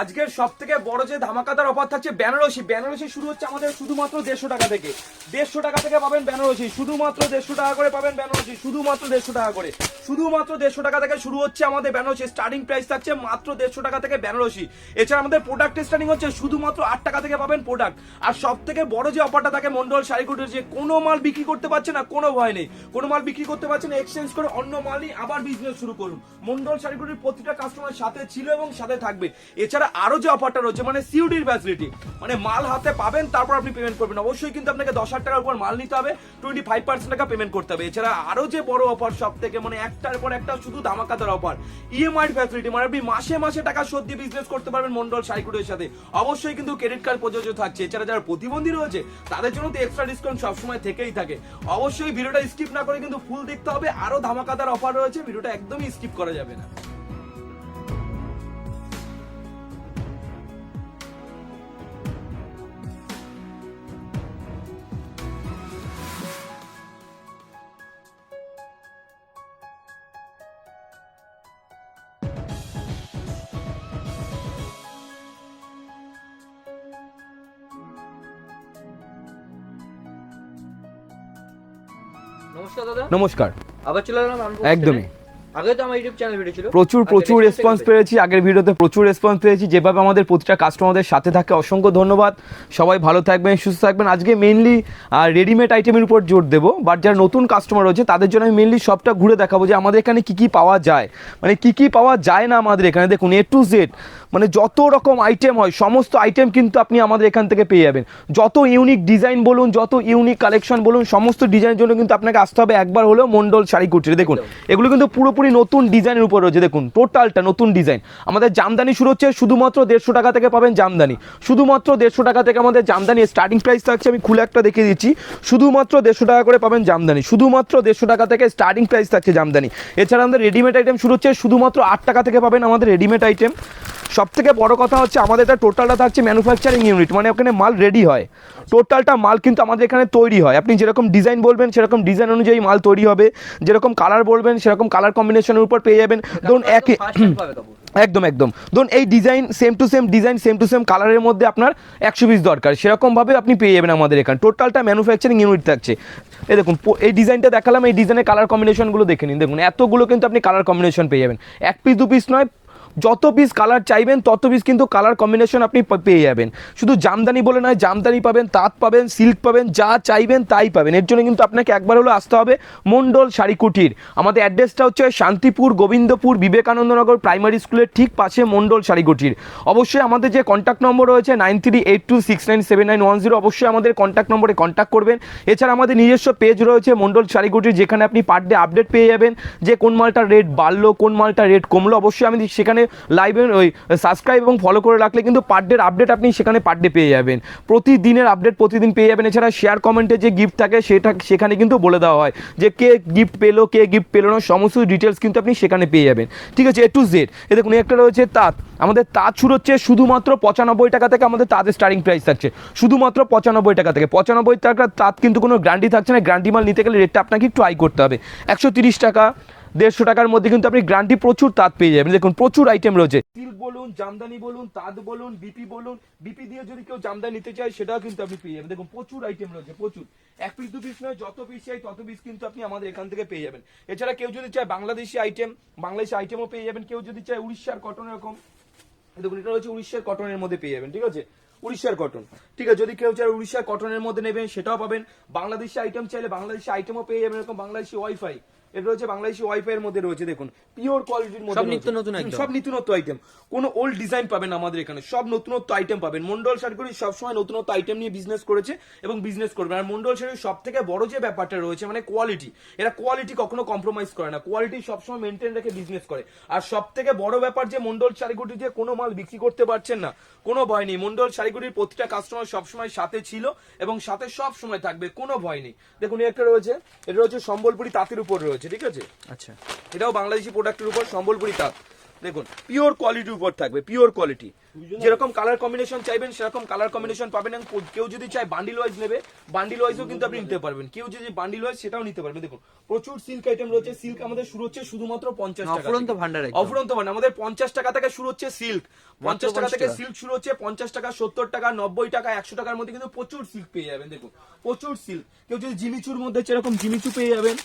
আজকের সব থেকে বড় যে ধামাকাদার অফার থাকছে বেনারসি। বেনারসি শুরু হচ্ছে আমাদের শুধুমাত্র দেড়শো টাকা থেকে। দেড়শো টাকা থেকে পাবেন বেনারসি। শুধুমাত্র দেড়শো টাকা করে পাবেন বেনারসি। শুধুমাত্র দেড়শো টাকা করে। শুধুমাত্র দেড়শো টাকা থেকে শুরু হচ্ছে আমাদের বেনারসি। স্টার্টিং প্রাইস থাকছে মাত্র দেড়শো টাকা থেকে বেনারসি। এছাড়া আমাদের প্রোডাক্ট স্টার্টিং হচ্ছে শুধুমাত্র আট টাকা থেকে পাবেন প্রোডাক্ট আর সব থেকে বড় যে অফারটা থাকে মন্ডল শাড়িকুটির, যে কোনো মাল বিক্রি করতে পারছে না, কোনো ভয় নেই। কোনো মাল বিক্রি করতে পারছে না এক্সচেঞ্জ করে অন্য মাল নিয়ে আবার বিজনেস শুরু করুন। মন্ডল শাড়িকুটির প্রতিটা কাস্টমার সাথে ছিল এবং সাথে থাকবে। এছাড়া আরও যে অফারটা রয়েছে মানে সিউডির ফ্যাসিলিটি মানে মাল হাতে পাবেন, তারপর আপনি পেমেন্ট করবেন। অবশ্যই কিন্তু আপনাকে দশ হাজার টাকার উপর মাল নিতে হবে টোয়েন্টি ফাইভ পার্সেন্ট টাকা পেমেন্ট করতে হবে। এছাড়া আরও যে বড় অফার সব থেকে মানে একটার পর একটা শুধু ধামাকাদার অফার ইএমআই ফ্যাসিলিটি মানে আপনি মাসে মাসে টাকা শোধ দিয়ে বিজনেস করতে পারবেন মন্ডল শাড়িকুটির সাথে। অবশ্যই কিন্তু ক্রেডিট কার্ড প্রযোজ্য থাকছে। এছাড়া যারা প্রতিবন্ধী রয়েছে, তাদের জন্য তো এক্সট্রা ডিসকাউন্ট সবসময় থেকেই থাকে। অবশ্যই ভিডিওটা স্কিপ না করে কিন্তু ফুল দেখতে হবে। আরও ধামাকাদার অফার রয়েছে, ভিডিওটা একদমই স্কিপ করা যাবে না। নমস্কার দাদা। নমস্কার। আবার চলে এলাম একদমই। আগে তো আমার ইউটিউব চ্যানেল ভিডিও ছিল। প্রচুর প্রচুর রেসপন্স পেয়েছি আগের ভিডিওতে প্রচুর রেসপন্স পেয়েছি। যেভাবে আমাদের প্রতিটা কাস্টমারদের সাথে থাকে অসংখ্য ধন্যবাদ। সবাই ভালো থাকবেন সুস্থ থাকবেন। আজকে মেইনলি রেডিমেড আইটেমের উপর জোর দেবো বাট যারা নতুন কাস্টমার রয়েছে তাদের জন্য আমি মেইনলি সবটা ঘুরে দেখাবো যে আমাদের এখানে কি কি পাওয়া যায়। মানে কি কি পাওয়া যায় না আমাদের এখানে। দেখুন এ টু জেড মানে যত রকম আইটেম হয়, সমস্ত আইটেম কিন্তু আপনি আমাদের এখান থেকে পেয়ে যাবেন। যত ইউনিক ডিজাইন বলুন, যত ইউনিক কালেকশন বলুন, সমস্ত ডিজাইনের জন্য কিন্তু আপনাকে আসতে হবে একবার হলেও মন্ডল শাড়ি কুটিরে দেখুন, এগুলো কিন্তু পুরোপুরি নতুন ডিজাইনের উপর রয়েছে। দেখুন টোটালটা নতুন ডিজাইন আমাদের জামদানি শুরু হচ্ছে শুধুমাত্র দেড়শো টাকা থেকে পাবেন জামদানি। শুধুমাত্র দেড়শো টাকা থেকে আমাদের জামদানি স্টার্টিং প্রাইস থাকছে। আমি খুলে একটা দেখিয়ে দিচ্ছি। শুধুমাত্র দেড়শো টাকা করে পাবেন জামদানি। শুধুমাত্র দেড়শো টাকা থেকে স্টার্টিং প্রাইস থাকছে জামদানি। এছাড়া আমাদের রেডিমেড আইটেম শুরু হচ্ছে শুধুমাত্র আট টাকা থেকে পাবেন আমাদের রেডিমেড আইটেম সব থেকে বড় কথা হচ্ছে আমাদের এটা টোটালটা থাকছে ম্যানুফ্যাকচারিং ইউনিট মানে ওখানে মাল রেডি হয়। টোটালটা মাল কিন্তু আমাদের এখানে তৈরি হয়। আপনি যেরকম ডিজাইন বলবেন সেরকম ডিজাইন অনুযায়ী মাল তৈরি হবে। যেরকম কালার বলবেন সেরকম কালার কম্বিনেশনের উপর পেয়ে যাবেন। ধরুন একই। একদম একদম। ধরুন এই design same to same design same to same কালারের মধ্যে আপনার একশো পিস দরকার। সেরকমভাবে আপনি পেয়ে যাবেন আমাদের এখানে। টোটালটা ম্যানুফ্যাকচারিং ইউনিট থাকছে। এই দেখুন এই ডিজাইনটা দেখালাম এই ডিজাইনের কালার কম্বিনেশনগুলো দেখে নিন। দেখুন এতগুলো কিন্তু আপনি কালার কম্বিনেশন পেয়ে যাবেন। এক পিস দু পিস নয় যত পিস কালার চাইবেন, তত পিস কিন্তু কালার কম্বিনেশন আপনি পেয়ে যাবেন। শুধু জামদানি বলে নয়, জামদানি পাবেন, তাঁত পাবেন সিল্ক পাবেন, যা চাইবেন তাই পাবেন। এর জন্য কিন্তু আপনাকে একবার হলো আসতে হবে মন্ডল শাড়ি কুটির। আমাদের অ্যাড্রেসটা হচ্ছে শান্তিপুর, গোবিন্দপুর, বিবেকানন্দনগর প্রাইমারি স্কুলের ঠিক পাশে মন্ডল শাড়ি কুটির। অবশ্যই আমাদের যে কন্ট্যাক্ট নম্বর রয়েছে nine three eight two six nine seven nine one zero অবশ্যই আমাদের কন্ট্যাক্ট নম্বরে কন্ট্যাক্ট করবেন। এছাড়া আমাদের নিজস্ব পেজ রয়েছে মন্ডল শাড়ি কুটির, যেখানে আপনি পার ডে আপডেট পেয়ে যাবেন যে কোন মালটার রেট বাড়লো, কোন মালটার রেট কমলো। অবশ্যই আমি সেখানে লাইভে ওই সাবস্ক্রাইব এবং ফলো করে রাখলে কিন্তু পার ডের আপডেট আপনি সেখানে পার ডে পেয়ে যাবেন। প্রতিদিনের আপডেট প্রতিদিন পেয়ে যাবেন। এছাড়া শেয়ার কমেন্টে যে গিফট থাকে, সেটা, সেখানে কিন্তু বলে দেওয়া হয় যে কে গিফট পেল, কে গিফট পেল না, সমস্ত ডিটেলস কিন্তু আপনি সেখানে পেয়ে যাবেন। ঠিক আছে এ টু জেড এ দেখুন, একটা রয়েছে তাঁত। আমাদের তাঁত শুরু হচ্ছে শুধুমাত্র পঁচানব্বই টাকা থেকে আমাদের তাঁতের স্টার্টিং প্রাইস থাকছে। শুধুমাত্র পঁচানব্বই টাকা থেকে। পঁচানব্বই টাকা তাঁত কিন্তু কোনো গ্যারান্টি থাকছে না। গ্যারান্টি মাল নিতে গেলে রেটটা আপনাকে একটু হাই করতে হবে। একশো তিরিশ টাকা দেড়শো টাকার মধ্যে কিন্তু আপনি গ্রান্টি প্রচুর তাঁত পেয়ে যাবেন। দেখুন, প্রচুর আইটেম রয়েছে। সিল্ক বলুন, জামদানি বলুন, তাঁত বলুন বিপি বলুন বিপি দিয়ে যদি কেউ জামদানি নিতে চায়, সেটাও কিন্তু আপনি পেয়ে যাবেন। দেখুন, প্রচুর আইটেম রয়েছে, প্রচুর। এক পিস দু পিস নয়, যত পিস চাই, তত পিস কিন্তু আপনি আমাদের এখান থেকে পেয়ে যাবেন। এছাড়া কেউ যদি চায় বাংলাদেশি আইটেম বাংলাদেশি আইটেমও পেয়ে যাবেন। কেউ যদি চায় উড়িষ্যার কটন এরকম, দেখুন, এটা হচ্ছে উড়িষ্যার কটনের মধ্যে পেয়ে যাবেন, ঠিক আছে? উড়িষ্যার কটন ঠিক আছে? যদি কেউ চায় উড়িষ্যার কটনের মধ্যে নেবেন, সেটাও পাবেন। বাংলাদেশি আইটেম চাইলে বাংলাদেশি আইটেমও পেয়ে যাবেন, এরকম বাংলাদেশি ওয়াইফাই এটা রয়েছে বাংলাদেশি ওয়াইফাই এর মধ্যে রয়েছে দেখুন। পিওর কোয়ালিটির মধ্যে সব নিত্য নতুন একদম। সব নিত্যনত্ব আইটেম কোনো ওল্ড ডিজাইন পাবেন না আমাদের এখানে। সব নতুনত্ব আইটেম পাবেন। মন্ডল শাড়িগুলি সবসময় নতুনত্ব আইটেম নিয়ে বিজনেস করেছে এবং বিজনেস করবে। আর মন্ডল শাড়ির সব থেকে বড় যে ব্যাপারটা রয়েছে মানে কোয়ালিটি এরা কোয়ালিটি কখনো কম্প্রোমাইজ করে না। কোয়ালিটি সবসময় মেনটেন রেখে বিজনেস করে। আর সব থেকে বড় ব্যাপার যে মন্ডল শাড়িগুটি যে কোনো মাল বিক্রি করতে পারছেন না কোনো ভয় নেই। মন্ডল শাড়িগুলির প্রতিটা কাস্টমার সবসময় সাথে ছিল এবং সাথে সব সময় থাকবে। কোনো ভয় নেই। দেখুন একটা রয়েছে এটা রয়েছে সম্বলপুরি তাঁতের উপর রয়েছে। ঠিক আছে? আচ্ছা। এটাও বাংলাদেশি প্রোডাক্টের উপর সম্বলপুরি তাঁত দেখুন পিওর কোয়ালিটির উপর থাকবে পিওর কোয়ালিটি যেরকম কালার কম্বিনেশন চাইবেন সেরকম কালার কম্বিনেশন পাবেন এবং কেউ যদি চায় বান্ডিল ওয়াইজ নেবে বান্ডিল ওয়াইজও কিন্তু আপনি নিতে পারবেন। কেউ যদি বান্ডিল ওয়াইজ সেটাও নিতে পারবেন। দেখুন প্রচুর সিল্ক আইটেম রয়েছে। সিল্ক আমাদের শুরু হচ্ছে শুধুমাত্র পঞ্চাশ টাকা অফুরন্ত। ভান্ডার অফুরন্ত ভান্ডার আমাদের পঞ্চাশ টাকা থেকে শুরু হচ্ছে সিল্ক পঞ্চাশ টাকা থেকে সিল্ক শুরু হচ্ছে পঞ্চাশ টাকা সত্তর টাকা নব্বই টাকা একশো টাকার মধ্যে কিন্তু প্রচুর সিল্ক পেয়ে যাবেন। দেখুন প্রচুর সিল্ক কেউ যদি জিমিচুর মধ্যে সেরকম জিমিচু পেয়ে যাবেন।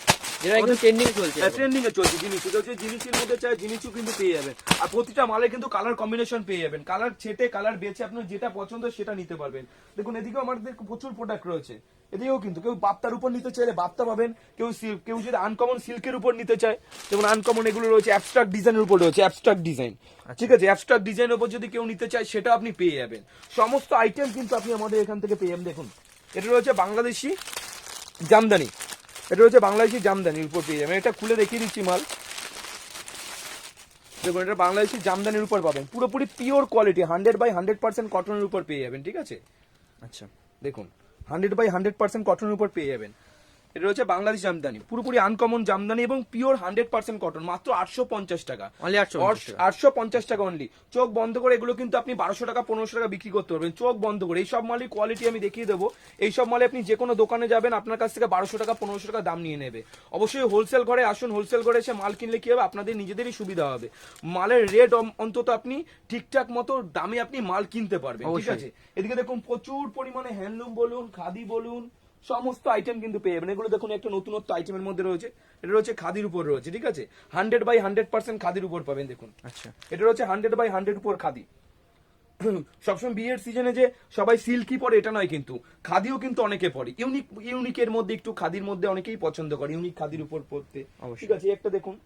যেটা একদম ট্রেন্ডিং চলছে। ট্রেন্ডিং এ চলছে জিনিসু কেউ যদি জিনিসের মধ্যে চায় জিনিসও কিন্তু পেয়ে যাবেন। আর প্রতিটা মালে কিন্তু কালার কম্বিনেশন পেয়ে যাবেন। কালার ছেটে কালার বেছে আপনার যেটা পছন্দ সেটা নিতে পারবেন। দেখুন এদিকেও আমাদের প্রচুর প্রোডাক্ট রয়েছে। এদিকেও কিন্তু কেউ বাপ্তার উপর নিতে চাইলে বাপ্তা পাবেন কেউ সিল্ক কেউ যদি আনকমন সিল্কের উপর নিতে চায় যেমন আনকমন এগুলো রয়েছে অ্যাবস্ট্রাক্ট ডিজাইনের উপর রয়েছে অ্যাবস্ট্রাক্ট ডিজাইন ঠিক আছে অ্যাবস্ট্রাক্ট ডিজাইনের উপর যদি কেউ নিতে চায় সেটা আপনি পেয়ে যাবেন। সমস্ত আইটেম কিন্তু আপনি আমাদের এখান থেকে পেয়ে যাবেন। দেখুন এটা রয়েছে বাংলাদেশি জামদানি। এটা রয়েছে বাংলাদেশি জামদানির উপর পেয়ে যাবেন। এটা খুলে দেখিয়ে দিচ্ছি মাল। দেখুন এটা বাংলাদেশি জামদানির উপর পাবেন। পুরোপুরি pure quality hundred by hundred percent কটনের উপর পেয়ে যাবেন ঠিক আছে? আচ্ছা। দেখুন হান্ড্রেড বাই হান্ড্রেড পার্সেন্ট কটনের উপর পেয়ে যাবেন। এটা হচ্ছে বাংলাদেশ জামদানি পুরোপুরি আনকমন জামদানি এবং পিওর হান্ড্রেড পার্সেন্ট কটন মাত্র আটশো পঞ্চাশ টাকা। Only 850 টাকা। আটশো পঞ্চাশ টাকা অনলি চোখ বন্ধ করে এগুলো কিন্তু আপনি বারোশো টাকা পনেরোশো টাকা বিক্রি করতে পারবেন। চোখ বন্ধ করে এইসব মালের কোয়ালিটি আমি দেখিয়ে দেবো। এইসব মালে আপনি যে কোনো দোকানে যাবেন আপনার কাছ থেকে বারোশো টাকা পনেরোশো টাকা দাম নিয়ে নেবে। অবশ্যই হোলসেল ঘরে আসুন হোলসেল ঘরে এসে মাল কিনলে কি হবে? আপনাদের নিজেদেরই সুবিধা হবে। মালের রেট অন্তত আপনি ঠিকঠাক মতো দামে আপনি মাল কিনতে পারবেন ঠিক আছে? এদিকে দেখুন প্রচুর পরিমাণে হ্যান্ডলুম বলুন খাদি বলুন সমস্ত আইটেম কিন্তু পেয়ে যাবেন। এগুলো দেখুন একটা নতুনত্ব আইটেমের মধ্যে রয়েছে। এটা রয়েছে খাদির উপর রয়েছে ঠিক আছে? হান্ড্রেড বাই হান্ড্রেড পার্সেন্ট খাদির উপর পাবেন দেখুন। আচ্ছা। এটা রয়েছে হান্ড্রেড বাই হান্ড্রেড উপর খাদি। সবসময় বিয়ের সিজনে যে সবাই সিল্কি পরে এটা নয় কিন্তু। খাদিও কিন্তু অনেকে পরে। ইউনিক ইউনিকের মধ্যে একটু খাদির মধ্যে অনেকেই পছন্দ করে ইউনিক খাদির উপর পরতে। অবশ্যই। ঠিক আছে একটা দেখুন।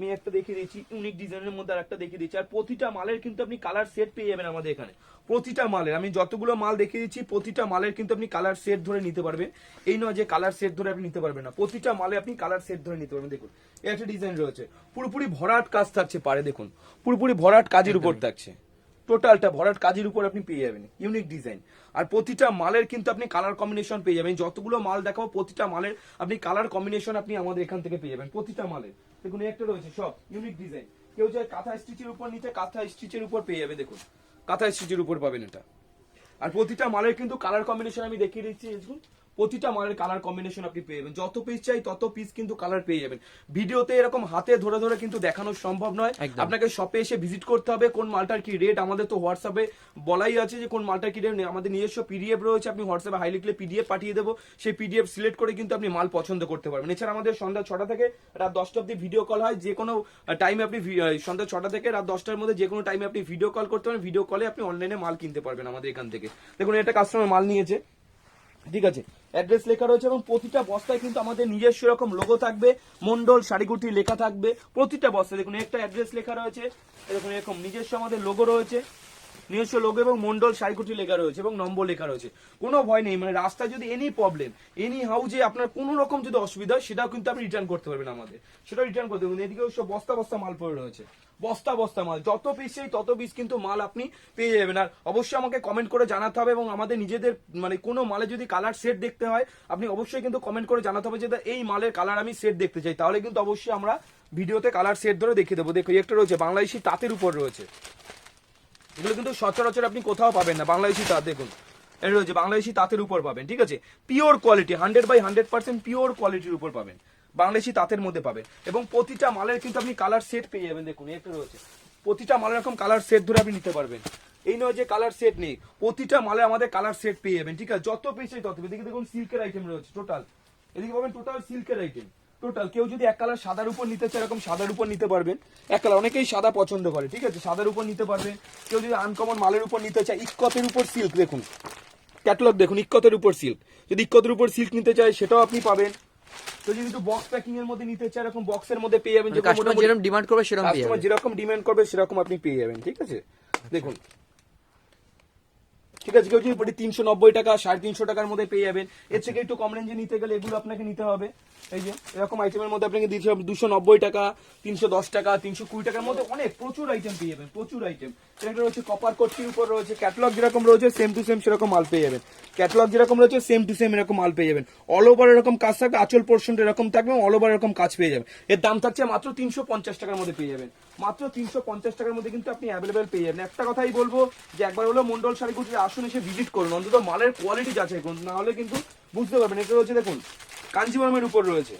আমি একটা দেখিয়ে দিচ্ছি ইউনিক ডিজাইনের মধ্যে আর একটা দেখিয়ে দিচ্ছি। আর প্রতিটা মালের কিন্তু আপনি কালার সেট পেয়ে যাবেন আমাদের এখানে। প্রতিটা মালের আমি যতগুলো মাল দেখিয়ে দিচ্ছি প্রতিটা মালের কিন্তু আপনি কালার সেট ধরে নিতে পারবেন। এই নয় যে কালার সেট ধরে আপনি নিতে পারবেন না। প্রতিটা মালে আপনি কালার সেট ধরে নিতে পারবেন। দেখুন এই একটা ডিজাইন রয়েছে। পুরোপুরি ভরাট কাজ থাকছে পারে দেখুন। পুরোপুরি ভরাট কাজের উপর থাকছে। টোটালটা ভরাট কাজের উপর আপনি পেয়ে যাবেন। ইউনিক ডিজাইন আর প্রতিটা মালের কিন্তু আপনি কালার কম্বিনেশন পেয়ে যাবেন। যতগুলো মাল দেখাবো প্রতিটা মালের আপনি কালার কম্বিনেশন আপনি আমাদের এখান থেকে পেয়ে যাবেন। প্রতিটা মালের। দেখুন একটা রয়েছে, সব ইউনিক ডিজাইন কেউ চায় কাঁথা স্টিচের উপর নিতে, কাঁথা স্টিচের উপর পেয়ে যাবে, দেখুন। কাঁথা স্টিচের উপর পাবেন এটা। আর প্রতিটা মালের কিন্তু কালার কম্বিনেশন আমি দেখিয়ে দিচ্ছি দেখুন প্রতিটা মালের কালার কম্বিনেশন আপনি পেয়ে যাবেন। যত পিস চাই তত পিস কিন্তু কালার পেয়ে যাবেন। ভিডিওতে এরকম হাতে ধরে ধরে কিন্তু দেখানো সম্ভব নয়। আপনাকে শপে এসে ভিজিট করতে হবে কোন মালটার কি রেট আমাদের তো হোয়াটসঅ্যাপে বলাই আছে যে কোন মালটার কি রেট আমাদের নিজস্ব পিডিএফ রয়েছে আপনি হোয়াটসঅ্যাপে হাই লিখলে পিডিএফ পাঠিয়ে দেবো। সেই পিডিএফ সিলেক্ট করে কিন্তু আপনি মাল পছন্দ করতে পারবেন। এছাড়া আমাদের সন্ধ্যা ছটা থেকে রাত দশটা অব্দি ভিডিও কল হয়। যে কোনো টাইমে আপনি সন্ধ্যা ছটা থেকে রাত দশটার মধ্যে যে কোনো টাইমে আপনি ভিডিও কল করতে পারেন। ভিডিও কলে আপনি অনলাইনে মাল কিনতে পারবেন আমাদের এখান থেকে। দেখুন এটা কাস্টমার মাল নিয়েছে। ঠিক আছে? অ্যাড্রেস লেখা রয়েছে এবং প্রতিটা বস্তায় কিন্তু আমাদের নিজস্ব রকম লোগো থাকবে, মন্ডল শাড়িগুটি লেখা থাকবে প্রতিটা বস্তায়। দেখুন, একটা অ্যাড্রেস লেখা রয়েছে। এরকম এরকম, নিজস্ব আমাদের লোগো রয়েছে। নিজস্ব লোক এবং মন্ডল সাইকুটি লেখা রয়েছে এবং নম্বর লেখা রয়েছে। কোনো ভয় নেই মানে রাস্তায় যদি এনি প্রবলেম এনি হাউ যে আপনার কোনো রকম যদি অসুবিধা হয়, সেটাও কিন্তু আপনি রিটার্ন করতে পারবেন আমাদের। সেটা রিটার্ন করতে পারবেন। এদিকে সব বস্তা বস্তা মাল পড়ে রয়েছে। বস্তা বস্তা মাল। যত পিস চাই তত পিস কিন্তু মাল আপনি পেয়ে যাবেন। আর অবশ্যই আমাকে কমেন্ট করে জানাতে হবে এবং আমাদের নিজেদের মানে কোনো মালে যদি কালার সেট দেখতে হয়, আপনি অবশ্যই কিন্তু কমেন্ট করে জানাতে হবে যে এই মালের কালার আমি সেট দেখতে চাই। তাহলে কিন্তু অবশ্যই আমরা ভিডিওতে কালার সেট ধরে দেখিয়ে দেবো। দেখো একটা রয়েছে, বাংলাদেশি তাঁতের উপর রয়েছে। এগুলো কিন্তু সচরাচর আপনি কোথাও পাবেন না, বাংলাদেশি তাঁত দেখুন। এটা রয়েছে বাংলাদেশি তাঁতের উপর পাবেন, ঠিক আছে? Pure quality hundred by hundred percent pure কোয়ালিটির উপর পাবেন। বাংলাদেশি তাঁতের মধ্যে পাবেন। এবং প্রতিটা মালের কিন্তু আপনি কালার সেট পেয়ে যাবেন, দেখুন একটা রয়েছে। প্রতিটা মালের রকম কালার সেট ধরে আপনি নিতে পারবেন। এই নয় যে কালার সেট নেই, প্রতিটা মালে আমাদের কালার সেট পেয়ে যাবেন, ঠিক আছে? যত পেয়েছে তত, এদিকে দেখুন সিল্কের আইটেম রয়েছে টোটাল এদিকে পাবেন টোটাল সিল্কের আইটেম টোটাল কেউ যদি এক কালার সাদার উপর নিতে চায় এরকম সাদার উপর নিতে পারবেন। এক কালার অনেকেই সাদা পছন্দ করে ঠিক আছে? সাদার উপর নিতে পারবেন। কেউ যদি আনকমন মালের উপর নিতে চায় ইকতের উপর সিল্ক দেখুন। ক্যাটালগ দেখুন ইকতের উপর সিল্ক যদি ইকতের উপর সিল্ক নিতে চায় সেটাও আপনি পাবেন। তো যদি একটু বক্স প্যাকিং এর মধ্যে নিতে চায় এরকম বক্সের মধ্যে পেয়ে যাবেন কাস্টমার মোটামুটি- যেরকম ডিমান্ড করবে সেরকম কাস্টমার যেরকম ডিমান্ড করবে সেরকম আপনি পেয়ে যাবেন ঠিক আছে? দেখুন ঠিক আছে, কেউ যদি তিনশো নব্বই টাকা, সাড়ে তিনশো টাকার মধ্যে পেয়ে যাবেন। এর থেকে একটু কম রেঞ্জে নিতে গেলে এগুলো আপনাকে নিতে হবে। এই যে, এরকম আইটেমের মধ্যে আপনাকে দিতে হবে দুশো নব্বই টাকা, তিনশো দশ টাকা, তিনশো কুড়ি টাকার মধ্যে অনেক প্রচুর আইটেম পেয়ে যাবেন, প্রচুর আইটেম সেটা রয়েছে কপার কোটটির উপর রয়েছে ক্যাটলগ যেরকম রয়েছে সেম টু সেম সেরকম মাল পেয়ে যাবেন। ক্যাটলগ যেরকম রয়েছে সেম টু সেম এরকম মাল পেয়ে যাবেন। অল ওভার এরকম কাজ থাকবে, আচল পোর্শনটা এরকম থাকবে অল ওভার এরকম কাজ পেয়ে যাবেন। এর দাম থাকছে মাত্র তিনশো পঞ্চাশ টাকার মধ্যে পেয়ে যাবেন। মাত্র তিনশো পঞ্চাশ টাকার মধ্যে কিন্তু আপনি অ্যাভেলেবেল পেয়ে যাবেন। একটা কথাই বলব যে একবার হলো মন্ডল শাড়িগুটির আসুন এসে ভিজিট করুন। অন্তত মালের কোয়ালিটি যাচাই করুন না হলে কিন্তু বুঝতে পারবেন। এটা রয়েছে দেখুন কাঞ্জিবরমের উপর রয়েছে।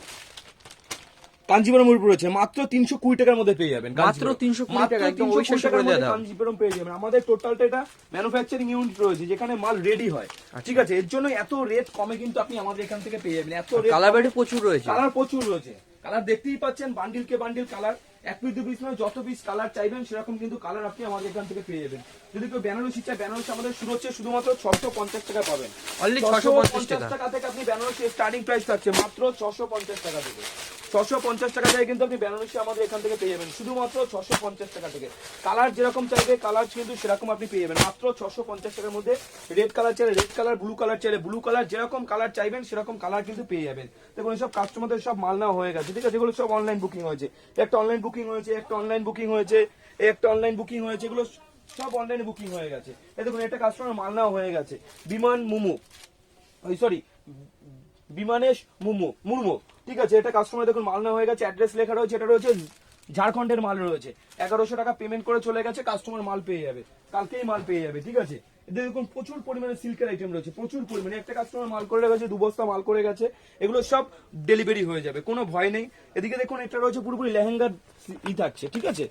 উপর রয়েছে। মাত্র তিনশো কুড়ি টাকার মধ্যে পেয়ে যাবেন মাত্র 320 মাত্র টাকা, একদম 320 অবিশ্বাস্য টাকার করে দেওয়া মধ্যে দাম। কাঞ্জিবরম পেয়ে যাবেন। আমাদের টোটালটা এটা ম্যানুফ্যাকচারিং ইউনিট রয়েছে যেখানে মাল রেডি হয়। আচ্ছা। ঠিক আছে? এর জন্য এত রেট কমে কিন্তু আপনি আমাদের এখান থেকে পেয়ে যাবেন। এত রেট কালার প্রচুর রয়েছে। কালার প্রচুর রয়েছে। কালার দেখতেই পাচ্ছেন বান্ডিল কে বান্ডিল কালার এক পিস দু পিস নয় যত পিস কালার চাইবেন সেরকম কিন্তু কালার আপনি আমাদের এখান থেকে পেয়ে যাবেন। যদি কেউ বেনারসি চায় বেনারসি আমাদের শুরু হচ্ছে শুধুমাত্র ছশো পঞ্চাশ টাকা পাবেন। 650 650 টাকা। টাকা থেকে আপনি বেনারসি স্টার্টিং প্রাইস থাকছে মাত্র ছশো পঞ্চাশ টাকা থেকে। ছশো পঞ্চাশ টাকা থেকে কিন্তু আপনি বেনারসি আমাদের এখান থেকে পেয়ে যাবেন শুধুমাত্র ছশো পঞ্চাশ টাকা থেকে। কালার যেরকম চাইবে কালার কিন্তু সেরকম আপনি পেয়ে যাবেন। মাত্র ছশো পঞ্চাশ টাকার মধ্যে রেড কালার চাইলে রেড কালার ব্লু কালার চাইলে ব্লু কালার যেরকম কালার চাইবেন সেরকম কালার কিন্তু পেয়ে যাবেন। দেখুন সব কাস্টমারদের সব মাল নেওয়া হয়ে গেছে ঠিক আছে? এগুলো সব অনলাইন বুকিং হয়েছে। একটা অনলাইন বুকিং হয়েছে একটা অনলাইন বুকিং হয়েছে একটা অনলাইন বুকিং হয়েছে এগুলো সব অনলাইনে বুকিং হয়ে গেছে। এই দেখুন একটা কাস্টমার মাল নেওয়া হয়ে গেছে। বিমান মুমু। ওই সরি বিমানেশ মুমু, মুর্মু। ঠিক আছে, এটা কাস্টমার দেখুন মাল নেওয়া হয়ে গেছে অ্যাড্রেস লেখা রয়েছে, এটা রয়েছে ঝাড়খণ্ডের মাল রয়েছে। এগারোশো টাকা পেমেন্ট করে চলে গেছে কাস্টমার মাল পেয়ে যাবে। কালকেই মাল পেয়ে যাবে ঠিক আছে? দেখুন প্রচুর পরিমাণে সিল্কের আইটেম রয়েছে প্রচুর পরিমাণে। একটা কাস্টমার মাল করে গেছে দু বস্তা মাল করে গেছে এগুলো সব ডেলিভারি হয়ে যাবে কোনো ভয় নেই। এদিকে দেখুন এটা রয়েছে পুরোপুরি লেহেঙ্গার ই থাকছে ঠিক আছে?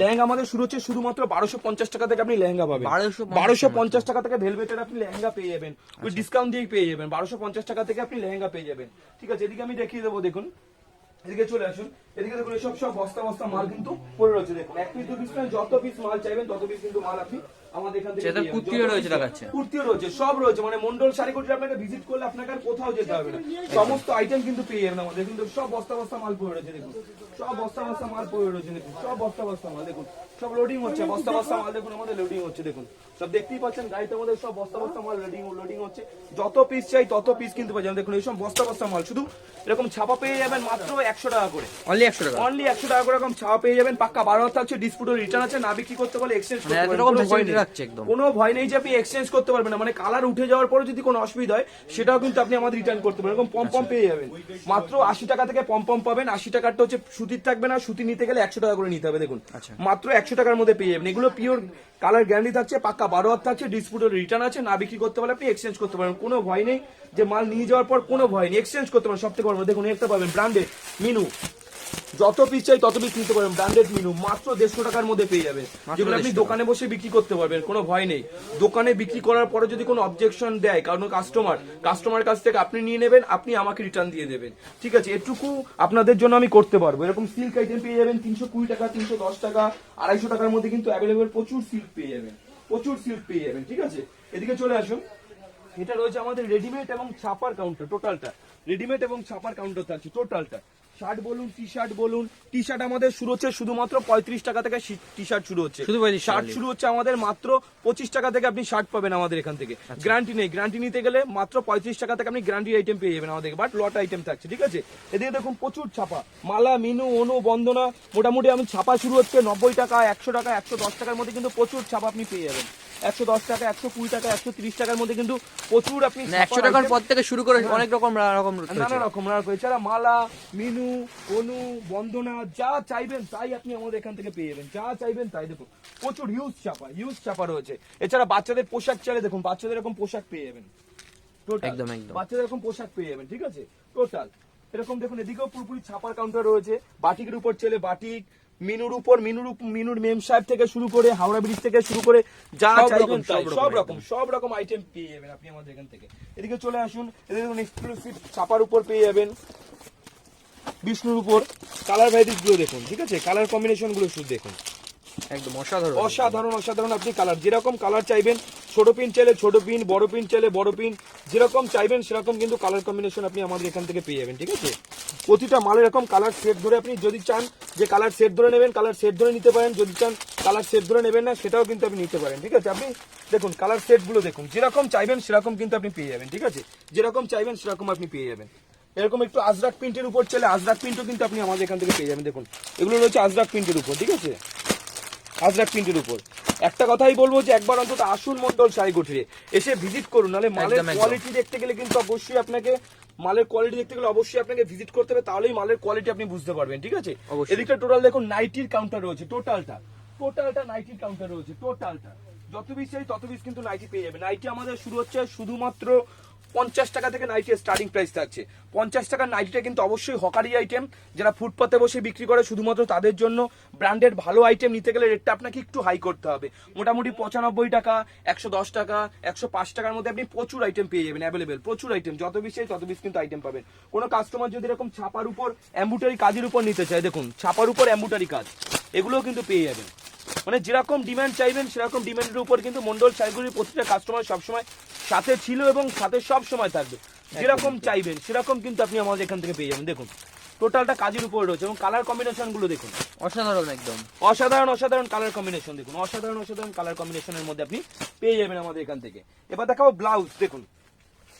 লেহেঙ্গা আমাদের শুরু হচ্ছে শুধুমাত্র বারোশো পঞ্চাশ টাকা থেকে আপনি লেহেঙ্গা পাবেন। 1250 বারোশো পঞ্চাশ টাকা থেকে ভেলভেটের আপনি লেহেঙ্গা পেয়ে যাবেন ওই ডিসকাউন্ট দিয়ে পেয়ে যাবেন। বারোশো পঞ্চাশ টাকা থেকে আপনি লেহেঙ্গা পেয়ে যাবেন ঠিক আছে? এদিকে আমি দেখিয়ে দেবো দেখুন। এদিকে চলে আসুন। এদিকে দেখুন এসব সব বস্তা বস্তা মাল কিন্তু পড়ে রয়েছে। দেখুন এক পিস দু পিস নয় যত পিস মাল চাইবেন তত পিস কিন্তু মাল আপনি আমাদের এখান থেকে সেটা পেয়ে যাবেন। কুর্তিও রয়েছে দেখাচ্ছে। কুর্তিও রয়েছে সব রয়েছে। মানে মন্ডল শাড়ি কুর্তি আপনাকে ভিজিট করলে আপনাকে আর কোথাও যেতে হবে না। সমস্ত আইটেম কিন্তু পেয়ে যাবেন আমাদের। কিন্তু সব বস্তা বস্তা মাল পড়ে রয়েছে দেখুন। সব বস্তা বস্তা মাল পড়ে রয়েছে দেখুন। সব বস্তা বস্তা মাল দেখুন। সব লোডিং হচ্ছে বস্তা বস্তা মাল দেখুন আমাদের লোডিং হচ্ছে দেখুন। সব দেখতেই পাচ্ছেন গাড়িতে আমাদের সব বস্তা বস্তা মাল লোডিং লোডিং হচ্ছে। যত পিস চাই তত পিস কিন্তু পাচ্ছেন দেখুন এইসব বস্তা বস্তা মাল শুধু এরকম ছাপা পেয়ে যাবেন মাত্র একশো টাকা করে। অনলি একশো টাকা। অনলি একশো টাকা করে এরকম ছাপা পেয়ে যাবেন। পাক্কা বারো হাজার থাকছে ডিসপুটও রিটার্ন আছে। না বিক্রি করতে পারলে এক্সচেঞ্জ মানে পারবেন। রকম কোনো ভয় নেই। যে আপনি এক্সচেঞ্জ করতে পারবেন না। মানে কালার উঠে যাওয়ার পরে যদি কোনো অসুবিধা হয় সেটাও কিন্তু আপনি আমাদের রিটার্ন করতে পারেন এরকম পম পম পেয়ে যাবেন। মাত্র আশি টাকা থেকে পম পম পাবেন। আশি টাকাটা হচ্ছে সুতির থাকবে না। সুতি নিতে গেলে একশো টাকা করে নিতে হবে। দেখুন আচ্ছা। মাত্র একশো টাকার মধ্যে পেয়ে যাবেন। এগুলো পিওর কালার গ্যারান্টি থাকছে পাক্কা বারো হাত থাকছে ডিসপুটের রিটার্ন আছে না বিক্রি করতে পারলে আপনি এক্সচেঞ্জ করতে পারেন। কোনো ভয় নেই যে মাল নিয়ে যাওয়ার পর কোনো ভয় নেই। এক্সচেঞ্জ করতে পারেন সব থেকে বড় দেখুন একটা পাবেন ব্র্যান্ডেড মিনু যত পিস চাই তত পিস নিতে পারবেন ব্র্যান্ডেড মিনু মাত্র দেড়শো টাকার মধ্যে পেয়ে যাবেন। যেগুলো আপনি দোকানে বসে বিক্রি করতে পারবেন কোনো ভয় নেই। দোকানে বিক্রি করার পরে যদি কোনো অবজেকশন দেয় কারণ কাস্টমার কাস্টমার কাছ থেকে আপনি নিয়ে নেবেন আপনি আমাকে রিটার্ন দিয়ে দেবেন। ঠিক আছে এটুকু আপনাদের জন্য আমি করতে পারব। এরকম সিল্ক আইটেম পেয়ে যাবেন তিনশো কুড়ি টাকা তিনশো দশ টাকা আড়াইশো টাকার মধ্যে কিন্তু অ্যাভেলেবেল প্রচুর সিল্ক পেয়ে যাবেন। প্রচুর সিল্ক পেয়ে যাবেন, ঠিক আছে? এদিকে চলে আসুন। এটা রয়েছে আমাদের রেডিমেড এবং ছাপার কাউন্টার টোটালটা রেডিমেড এবং ছাপার কাউন্টার থাকছে টোটালটা শার্ট বলুন টি শার্ট বলুন টি শার্ট আমাদের শুরু হচ্ছে শুধুমাত্র পঁয়ত্রিশ টাকা থেকে টি শার্ট শুরু হচ্ছে। শুধু শার্ট শুরু হচ্ছে আমাদের মাত্র পঁচিশ টাকা থেকে আপনি শার্ট পাবেন আমাদের এখান থেকে। আচ্ছা। গ্যারান্টি নেই। গ্যারান্টি নিতে গেলে মাত্র পঁয়ত্রিশ টাকা থেকে আপনি গ্যারান্টি আইটেম পেয়ে যাবেন আমাদের। বাট লট আইটেম থাকছে ঠিক আছে? এদিকে দেখুন প্রচুর ছাপা। মালা মিনু অনু বন্দনা মোটামুটি আমি ছাপা শুরু হচ্ছে নব্বই টাকা একশো টাকা একশো দশ টাকার মধ্যে কিন্তু প্রচুর ছাপা আপনি পেয়ে যাবেন। একশো দশ টাকা একশো কুড়ি টাকা একশো তিরিশ টাকার মধ্যে কিন্তু প্রচুর আপনি একশো টাকার পর থেকে শুরু করে অনেক রকম রকম নানা রকম এছাড়া মালা মিনু অনু বন্দনা যা চাইবেন তাই আপনি আমাদের এখান থেকে পেয়ে যাবেন। যা চাইবেন তাই দেখুন। প্রচুর হিউজ চাপা হিউজ চাপা রয়েছে। এছাড়া বাচ্চাদের পোশাক চাইলে দেখুন বাচ্চাদের এরকম পোশাক পেয়ে যাবেন। একদম, একদম। বাচ্চাদের এরকম পোশাক পেয়ে যাবেন ঠিক আছে? টোটাল এরকম দেখুন এদিকেও পুরোপুরি ছাপার কাউন্টার রয়েছে। বাটিকের উপর চলে বাটিক মিনুর উপর মিনুর মিনুর মেম সাহেব থেকে শুরু করে হাওড়া ব্রিজ থেকে শুরু করে যা চাইবেন তাই, সব রকম সব রকম আইটেম পেয়ে যাবেন আপনি আমাদের এখান থেকে। এদিকে চলে আসুন এদিকে এক্সক্লুসিভ ছাপার উপর পেয়ে যাবেন। বিষ্ণুর উপর কালার ভ্যারাইটিসগুলো দেখুন ঠিক আছে? কালার কম্বিনেশনগুলো শুধু দেখুন। একদম অসাধারণ। অসাধারণ অসাধারণ আপনি কালার যেরকম কালার চাইবেন ছোট পিন চাইলে ছোট পিন বড় পিন চাইলে বড় পিন যেরকম চাইবেন সেরকম কিন্তু কালার কম্বিনেশন আপনি আমাদের এখান থেকে পেয়ে যাবেন ঠিক আছে? প্রতিটা মালের এরকম কালার সেট ধরে আপনি যদি চান যে কালার সেট ধরে নেবেন কালার সেট ধরে নিতে পারেন। যদি চান কালার সেট ধরে নেবেন না সেটাও কিন্তু আপনি নিতে পারেন ঠিক আছে? আপনি দেখুন কালার সেটগুলো দেখুন যেরকম চাইবেন সেরকম কিন্তু আপনি পেয়ে যাবেন ঠিক আছে? যেরকম চাইবেন সেরকম আপনি পেয়ে যাবেন। এরকম একটু আজরাক প্রিন্টের উপর চলে আজরাক প্রিন্টও কিন্তু আপনি আমাদের এখান থেকে পেয়ে যাবেন। দেখুন এগুলো রয়েছে আজরাক প্রিন্টের উপর ঠিক আছে? আজরাক প্রিন্টের উপর। একটা কথাই বলব যে একবার অন্তত আসুন মন্ডল কুঠিরে এসে ভিজিট করুন নাহলে মালের। কোয়ালিটি দেখতে গেলে কিন্তু অবশ্যই আপনাকে মালের কোয়ালিটি দেখতে গেলে অবশ্যই আপনাকে ভিজিট করতে হবে তাহলেই মালের কোয়ালিটি আপনি বুঝতে পারবেন ঠিক আছে। এদিকটা টোটাল দেখুন নাইটির কাউন্টার রয়েছে টোটালটা টোটালটা নাইটির কাউন্টার রয়েছে টোটালটা যত পিস চাই তত পিস কিন্তু নাইটি পেয়ে যাবে। নাইটি আমাদের শুরু হচ্ছে শুধুমাত্র পঞ্চাশ টাকা থেকে নাইটি স্টার্টিং প্রাইস থাকছে। পঞ্চাশ টাকার নাইটিটা কিন্তু অবশ্যই হকারি আইটেম যারা ফুটপাতে বসে বিক্রি করে, শুধুমাত্র তাদের জন্য ব্র্যান্ডেড ভালো আইটেম নিতে গেলে রেটটা আপনাকে একটু হাই করতে হবে। মোটামুটি পঁচানব্বই টাকা, একশো দশ টাকা, একশো পাঁচ টাকার মধ্যে আপনি প্রচুর আইটেম পেয়ে যাবেন অ্যাভেলেবেল প্রচুর আইটেম যত বেশি তত বেশি কিন্তু আইটেম পাবেন। কোনো কাস্টমার যদি এরকম ছাপার উপর অ্যাম্বুটারি কাজের উপর নিতে চায়, দেখুন, ছাপার উপর অ্যাম্বুটারি কাজ, এগুলোও কিন্তু পেয়ে যাবেন। মানে যেরকম ডিমান্ড চাইবেন সেরকম ডিমান্ডের উপর কিন্তু মন্ডল শাড়িগুলির প্রতিটা কাস্টমার সবসময় সাথে ছিল এবং সাথে সব সময় থাকবে। যেরকম চাইবেন সেরকম কিন্তু আপনি আমাদের এখান থেকে পেয়ে যাবেন। দেখুন টোটালটা কাজের উপর রয়েছে এবং কালার কম্বিনেশনগুলো দেখুন। অসাধারণ একদম। অসাধারণ অসাধারণ কালার কম্বিনেশন দেখুন। অসাধারণ অসাধারণ কালার কম্বিনেশনের মধ্যে আপনি পেয়ে যাবেন আমাদের এখান থেকে। এবার দেখাবো ব্লাউজ দেখুন।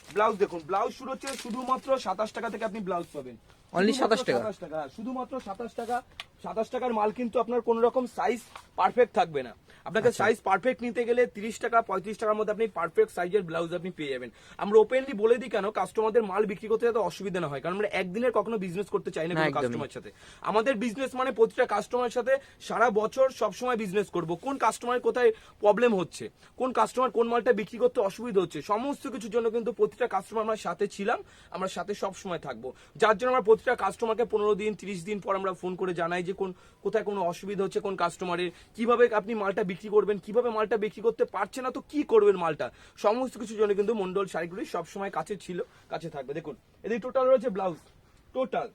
ব্লাউজ দেখুন। ব্লাউজ শুরু হচ্ছে শুধুমাত্র সাতাশ টাকা থেকে আপনি ব্লাউজ পাবেন। শুধুমাত্র 27 টাকা? 27 টাকা। শুধুমাত্র সাতাশ টাকা। সাতাশ টাকার মাল কিন্তু আপনার কোন রকম সাইজ পারফেক্ট থাকবে না। আপনাকে আচ্ছা। সাইজ পারফেক্ট নিতে গেলে তিরিশ টাকা পঁয়ত্রিশ টাকার মধ্যে আপনি পারফেক্ট সাইজের ব্লাউজ আপনি পেয়ে যাবেন। আমরা ওপেনলি বলে দিই কেন কাস্টমারদের মাল বিক্রি করতে যাতে অসুবিধা না হয়। কারণ আমরা একদিনের কখনো বিজনেস করতে চাই না কোনো। কাস্টমার সাথে। আমাদের বিজনেস মানে প্রতিটা কাস্টমারের সাথে সারা বছর সব সময় বিজনেস করব। কোন কাস্টমারের কোথায় প্রবলেম হচ্ছে? কোন কাস্টমার কোন মালটা বিক্রি করতে অসুবিধা হচ্ছে? সমস্ত কিছুর জন্য কিন্তু প্রতিটা কাস্টমার আমরা সাথে ছিলাম। আমরা সাথে সব সময় থাকব। যার জন্য আমরা প্রতিটা কাস্টমারকে পনেরো দিন, তিরিশ দিন পর আমরা ফোন করে জানাই যে কোন কোথায় কোনো অসুবিধা হচ্ছে কোন কাস্টমারের কীভাবে আপনি মালটা বিক্রি করবেন, কীভাবে মালটা বিক্রি করতে পারছে না, তো কি করবেন মালটা? সমস্ত কিছুর জন্য কিন্তু মন্ডল শাড়িগুলি সবসময় কাছে ছিল, কাছে থাকবে। দেখুন এদিকে টোটাল রয়েছে blouse total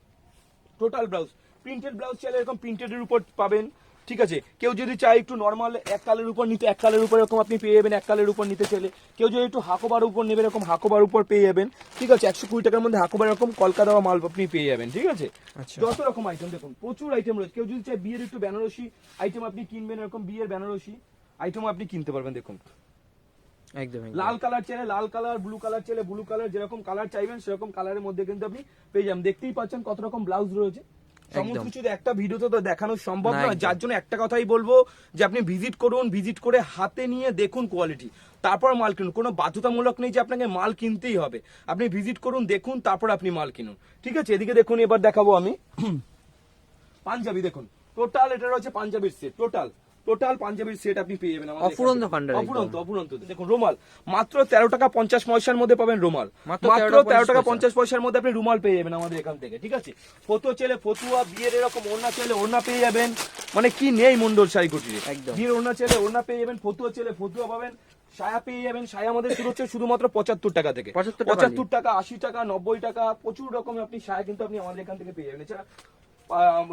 total blouse printed blouse চাইলে এরকম প্রিন্টেডের উপর পাবেন। ঠিক আছে? কেউ যদি চায় একটু নর্মাল এক কালের উপর নিতে এক কালের উপর এরকম আপনি পেয়ে যাবেন এক কালের উপর নিতে চাইলে। কেউ যদি একটু হাকোবার উপর নেবেন এরকম হাকোবার উপর পেয়ে যাবেন। ঠিক আছে? একশো কুড়ি টাকার মধ্যে হাকোবার এরকম কলকা দেওয়া মাল আপনি পেয়ে যাবেন ঠিক আছে? আচ্ছা। যত রকম আইটেম দেখুন প্রচুর আইটেম রয়েছে। কেউ যদি চায় বিয়ের একটু বেনারসি আইটেম আপনি কিনবেন এরকম বিয়ের বেনারসি আইটেম আপনি কিনতে পারবেন দেখুন। একদম একদম। লাল কালার চাইলে লাল কালার ব্লু কালার চাইলে ব্লু কালার যেরকম কালার চাইবেন সেরকম কালারের মধ্যে কিন্তু আপনি পেয়ে যাবেন। দেখতেই পাচ্ছেন কত রকম ব্লাউজ রয়েছে। সমস্ত। কিছু একটা ভিডিওতে তো দেখানো সম্ভব নয় যার জন্য একটা কথাই বলব যে আপনি ভিজিট করুন ভিজিট করে হাতে নিয়ে দেখুন কোয়ালিটি তারপর মাল কিনুন। কোনো বাধ্যতামূলক নেই যে আপনাকে মাল কিনতেই হবে। আপনি ভিজিট করুন দেখুন তারপর আপনি মাল কিনুন। ঠিক আছে? এদিকে দেখুন এবার দেখাবো আমি। পাঞ্জাবি দেখুন। টোটাল এটা রয়েছে পাঞ্জাবির সেট টোটাল টোটাল পাঞ্জাবির সেট আপনি পেয়ে যাবেন আমাদের অফুরন্ত ভান্ডার। অফুরন্ত অফুরন্ত। দেখুন রুমাল। মাত্র তেরো টাকা পঞ্চাশ পয়সার মধ্যে পাবেন রুমাল। মাত্র মাত্র 13 তেরো টাকা। পঞ্চাশ পয়সার মধ্যে আপনি রুমাল পেয়ে যাবেন আমাদের এখান থেকে ঠিক আছে? ফটো চেলে ফতুয়া বিয়ের এরকম ওড়না চেলে ওড়না পেয়ে যাবেন। মানে কি নেই মন্ডল শাড়ি কুটিরে একদম। বিয়ের ওড়না চেলে ওড়না পেয়ে যাবেন ফতুয়া চেলে ফতুয়া পাবেন সায়া পেয়ে যাবেন। সায়া আমাদের শুরু হচ্ছে শুধুমাত্র পঁচাত্তর টাকা থেকে। 75 টাকা পঁচাত্তর টাকা আশি টাকা নব্বই টাকা প্রচুর রকমের আপনি সায়া কিন্তু আপনি আমাদের এখান থেকে পেয়ে যাবেন। এছাড়া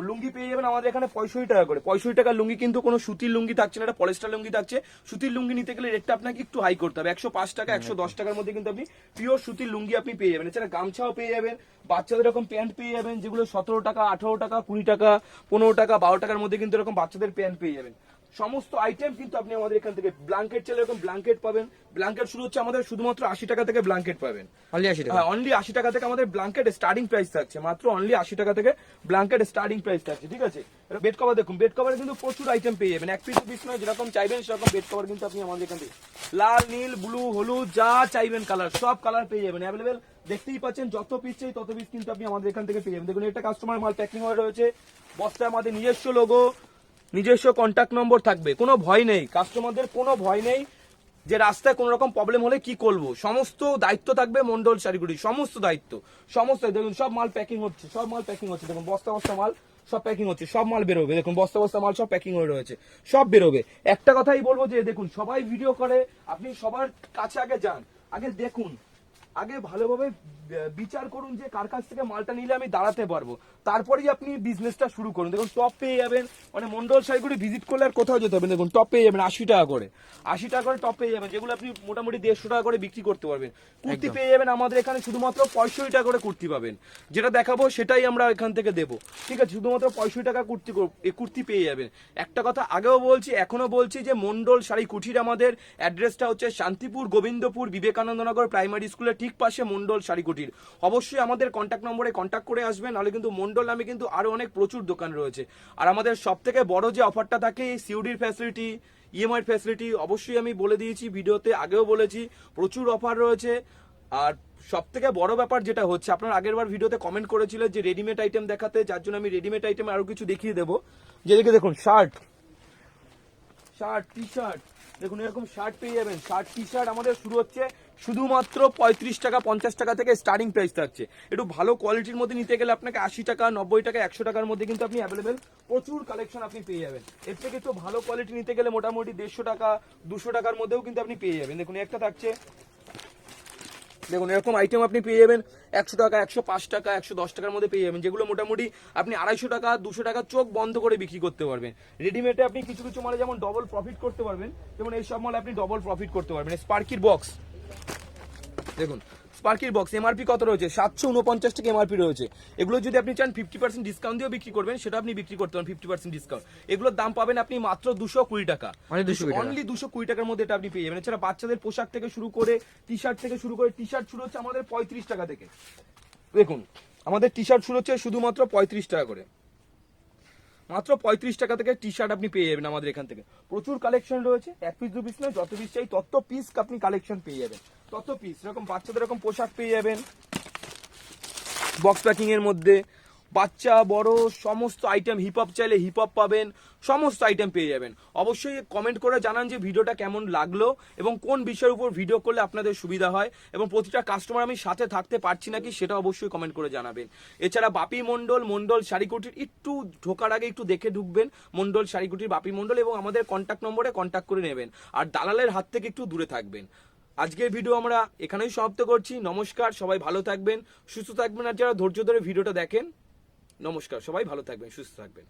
লুঙ্গি পেয়ে যাবেন আমাদের এখানে পঁয়ষট্টি টাকা করে। পঁয়ষট্টি টাকার লুঙ্গি কিন্তু কোনো সুতির লুঙ্গি থাকছে না, এটা পলেস্টার লুঙ্গি থাকছে। সুতির লুঙ্গি নিতে গেলে রেটটা আপনাকে একটু হাই করতে হবে। একশো পাঁচ টাকা, একশো দশ টাকার মধ্যে কিন্তু আপনি পিওর সুতির লুঙ্গি আপনি পেয়ে যাবেন। এছাড়া গামছাও পেয়ে যাবেন, বাচ্চাদের এরকম প্যান্ট পেয়ে যাবেন, যেগুলো সতেরো টাকা, আঠারো টাকা, কুড়ি টাকা, পনেরো টাকা, বারো টাকার মধ্যে কিন্তু এরকম বাচ্চাদের প্যান্ট পেয়ে যাবেন। সমস্ত আইটেম কিন্তু আপনি আমাদের এখান থেকে ব্ল্যাঙ্কেট চাইলে এরকম ব্ল্যাঙ্কেট পাবেন। ব্ল্যাঙ্কেট শুরু হচ্ছে আমাদের শুধুমাত্র আশি টাকা থেকে ব্ল্যাঙ্কেট পাবেন। Only 80 টাকা। হ্যাঁ অনলি আশি টাকা থেকে আমাদের ব্ল্যাঙ্কেট স্টার্টিং প্রাইস থাকছে। মাত্র অনলি আশি টাকা থেকে ব্ল্যাঙ্কেট স্টার্টিং প্রাইস থাকছে ঠিক আছে? বেড কভার দেখুন বেড কভারে কিন্তু প্রচুর আইটেম পেয়ে যাবেন। এক পিস পিস নয় যেরকম চাইবেন সেরকম বেড কভার কিন্তু আপনি আমাদের এখান থেকে লাল নীল ব্লু হলুদ যা চাইবেন কালার সব কালার পেয়ে যাবেন। অ্যাভেলেবেল দেখতেই পাচ্ছেন যত পিস চাই তত পিস কিন্তু আপনি আমাদের এখান থেকে পেয়ে যাবেন। দেখুন এটা কাস্টমার মাল প্যাকিং হয়ে রয়েছে। বস্তায় আমাদের নিজস্ব লোগো নিজস্ব কন্ট্যাক্ট নম্বর থাকবে, কোনো ভয় নেই। কাস্টমারদের কোনো ভয় নেই যে রাস্তায় কোনো রকম প্রবলেম হলে কি করব। সমস্ত দায়িত্ব থাকবে মন্ডল শাড়িগুলি সমস্ত দায়িত্ব। সমস্ত, দেখুন, সব মাল প্যাকিং হচ্ছে, সব মাল প্যাকিং হচ্ছে। দেখুন, বস্তা বস্তা মাল সব প্যাকিং হচ্ছে, সব মাল বেরোবে। দেখুন, বস্তা বস্তা মাল সব প্যাকিং হয়ে রয়েছে, সব বেরোবে। একটা কথাই বলব যে, দেখুন, সবাই ভিডিও করে, আপনি সবার কাছে আগে যান, আগে দেখুন। আগে ভালোভাবে বিচার করুন যে কার কাছ থেকে মালটা নিলে আমি দাঁড়াতে পারব। তারপরেই আপনি বিজনেসটা শুরু করুন। দেখুন টপ পেয়ে যাবেন। মানে মন্ডল শাড়িগুলি ভিজিট করলে আর কোথাও যেতে হবে দেখুন টপ পেয়ে যাবেন আশি টাকা করে। আশি টাকা করে টপ পেয়ে যাবেন যেগুলো আপনি মোটামুটি দেড়শো টাকা করে বিক্রি করতে পারবেন। কুর্তি পেয়ে যাবেন আমাদের এখানে শুধুমাত্র পঁয়ষট্টি টাকা করে কুর্তি পাবেন। যেটা দেখাবো সেটাই আমরা এখান থেকে দেবো। ঠিক আছে শুধুমাত্র পঁয়ষট্টি টাকা কুর্তি কুর্তি পেয়ে যাবেন। একটা কথা আগেও বলছি এখনও বলছি যে মন্ডল শাড়ি কুঠির আমাদের অ্যাড্রেসটা হচ্ছে শান্তিপুর গোবিন্দপুর বিবেকানন্দনগর প্রাইমারি স্কুলের ঠিক পাশে মন্ডল শাড়ি কুঠির অবশ্যই আমাদের কন্ট্যাক্ট নম্বরে কন্ট্যাক্ট করে আসবেন নাহলে কিন্তু মন্ডল নামে কিন্তু আরও অনেক প্রচুর দোকান রয়েছে। আর আমাদের সব থেকে বড় যে অফারটা থাকে, সিউডির ফ্যাসিলিটি ইএমআই ফ্যাসিলিটি অবশ্যই আমি বলে দিয়েছি, ভিডিওতে আগেও বলেছি, প্রচুর অফার রয়েছে। আর সব থেকে বড় ব্যাপার যেটা হচ্ছে, আপনার আগের বার ভিডিওতে কমেন্ট করেছিলেন যে রেডিমেড আইটেম দেখাতে, যার জন্য আমি রেডিমেড আইটেম আরও কিছু দেখিয়ে দেবো। যেদিকে দেখুন শার্ট শার্ট টি শার্ট দেখুন, এরকম শার্ট পেয়ে যাবেন। শার্ট টি শার্ট আমাদের শুরু হচ্ছে শুধুমাত্র পঁয়ত্রিশ টাকা, পঞ্চাশ টাকা থেকে স্টার্টিং প্রাইস থাকছে একটু ভালো কোয়ালিটির মধ্যে নিতে গেলে আপনাকে আশি টাকা, নব্বই টাকা, একশো টাকার মধ্যে কিন্তু আপনি অ্যাভেলেবেল প্রচুর কালেকশন আপনি পেয়ে যাবেন। এর থেকে একটু ভালো কোয়ালিটি নিতে গেলে মোটামুটি দেড়শো টাকা, দুশো টাকার মধ্যেও কিন্তু আপনি পেয়ে যাবেন। দেখুন, একটা থাকছে দেখুন, এরকম আইটেম আপনি পেয়ে যাবেন একশো টাকা, একশো পাঁচ টাকা, একশো দশ টাকার মধ্যে পেয়ে যাবেন, যেগুলো মোটামুটি আপনি আড়াইশো টাকা, দুশো টাকা চোখ বন্ধ করে বিক্রি করতে পারবেন। রেডিমেডে আপনি কিছু কিছু মালে যেমন ডবল প্রফিট করতে পারবেন, যেমন এই সব মালে আপনি ডবল প্রফিট করতে পারবেন স্পার্কির বক্স দেখুন স্পার্কির বক্স এমআরপি কত রয়েছে? সাতশো উনপঞ্চাশ টাকা এমআরপি রয়েছে। এগুলো যদি আপনি চান ফিফটি পার্সেন্ট ডিসকাউন্ট দিয়েও বিক্রি করবেন সেটা আপনি বিক্রি করতে পারেন ফিফটি পার্সেন্ট ডিসকাউন্ট এগুলোর দাম পাবেন আপনি মাত্র দুশো কুড়ি টাকা। 220 টাকা। অনলি দুশো কুড়ি টাকার মধ্যে এটা আপনি পেয়ে যাবেন। এছাড়া বাচ্চাদের পোশাক থেকে শুরু করে টি শার্ট থেকে শুরু করে টি শার্ট শুরু হচ্ছে আমাদের পঁয়ত্রিশ টাকা থেকে। দেখুন আমাদের টি শার্ট শুরু হচ্ছে শুধুমাত্র পঁয়ত্রিশ টাকা করে। মাত্র পঁয়ত্রিশ টাকা থেকে টি শার্ট আপনি পেয়ে যাবেন আমাদের এখান থেকে। প্রচুর কালেকশন রয়েছে এক পিস দু পিস নয় যত পিস চাই তত পিস আপনি কালেকশন পেয়ে যাবেন। তত পিস এরকম বাচ্চাদের এরকম পোশাক পেয়ে যাবেন। বক্স প্যাকিং এর মধ্যে। বাচ্চা, বড়, সমস্ত আইটেম হিপ হপ চাইলে হিপ হপ পাবেন, সমস্ত আইটেম পেয়ে যাবেন। অবশ্যই কমেন্ট করে জানান যে ভিডিওটা কেমন লাগল এবং কোন বিষয়ের উপর ভিডিও করলে আপনাদের সুবিধা হয় এবং প্রতিটা কাস্টমার আমি সাথে থাকতে পারছি নাকি সেটা অবশ্যই কমেন্ট করে জানাবেন। এছাড়া বাপি মন্ডল মন্ডল শাড়িকুটির একটু ঢোকার আগে একটু দেখে ঢুকবেন। মন্ডল শাড়িকুটির বাপি মন্ডল এবং আমাদের কন্ট্যাক্ট নম্বরে কন্ট্যাক্ট করে নেবেন। আর দালালের হাত থেকে একটু দূরে থাকবেন। আজকের ভিডিও আমরা এখানেই সমাপ্ত করছি। নমস্কার, সবাই ভালো থাকবেন, সুস্থ থাকবেন, আর যারা ধৈর্য ধরে ভিডিওটা দেখেন, নমস্কার, সবাই ভালো থাকবেন, সুস্থ থাকবেন।